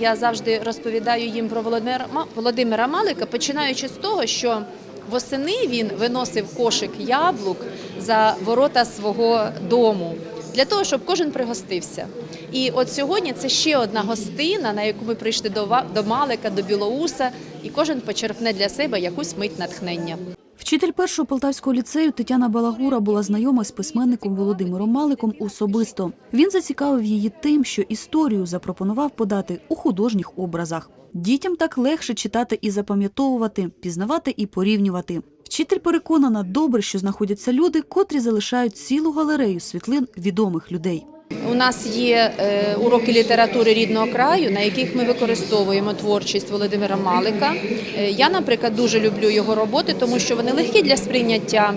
Я завжди розповідаю їм про Володимира Ма- Малика, починаючи з того, що восени він виносив кошик яблук за ворота свого дому для того, щоб кожен пригостився. І от сьогодні це ще одна гостина, на яку ми прийшли до Малика, до Білоуса, і кожен почерпне для себе якусь мить натхнення. Вчитель першого полтавського ліцею Тетяна Балагура була знайома з письменником Володимиром Маликом особисто. Він зацікавив її тим, що історію запропонував подати у художніх образах. Дітям так легше читати і запам'ятовувати, пізнавати і порівнювати. Вчитель переконана, добре, що знаходяться люди, котрі залишають цілу галерею світлин відомих людей. У нас є е, уроки літератури рідного краю, на яких ми використовуємо творчість Володимира Малика. Е, я, наприклад, дуже люблю його роботи, тому що вони легкі для сприйняття.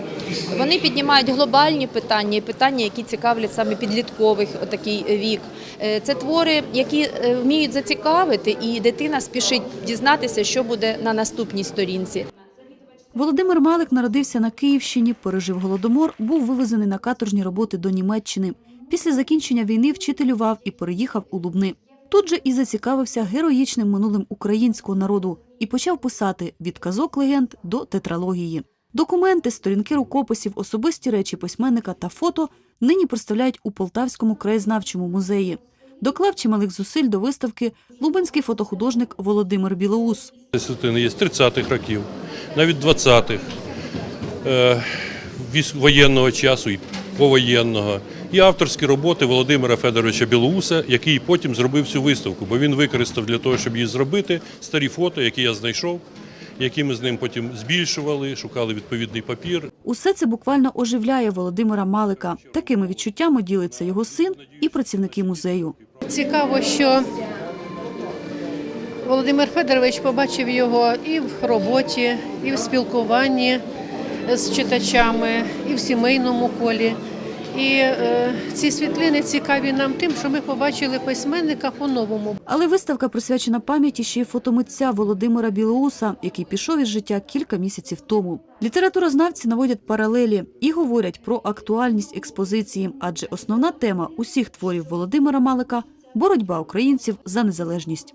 Вони піднімають глобальні питання і питання, які цікавлять саме підліткових отакий вік. Е, це твори, які вміють зацікавити, і дитина спішить дізнатися, що буде на наступній сторінці. Володимир Малик народився на Київщині, пережив голодомор, був вивезений на каторжні роботи до Німеччини. Після закінчення війни вчителював і переїхав у Лубни. Тут же і зацікавився героїчним минулим українського народу і почав писати від казок легенд до тетралогії. Документи, сторінки рукописів, особисті речі письменника та фото нині представляють у Полтавському краєзнавчому музеї. Доклав чималих зусиль до виставки лубенський фотохудожник Володимир Білоус. Світлини є з 30-х років, навіть 20-х, е, воєнного часу і повоєнного. І авторські роботи Володимира Федоровича Білоуса, який потім зробив цю виставку, бо він використав для того, щоб її зробити, старі фото, які я знайшов, які ми з ним потім збільшували, шукали відповідний папір. Усе це буквально оживляє Володимира Малика. Такими відчуттями ділиться його син і працівники музею. Цікаво, що Володимир Федорович побачив його і в роботі, і в спілкуванні з читачами, і в сімейному колі. І е, ці світлини цікаві нам тим, що ми побачили письменника по-новому. Але виставка присвячена пам'яті ще й фотомитця Володимира Білоуса, який пішов із життя кілька місяців тому. Літературознавці наводять паралелі і говорять про актуальність експозиції, адже основна тема усіх творів Володимира Малика боротьба українців за незалежність.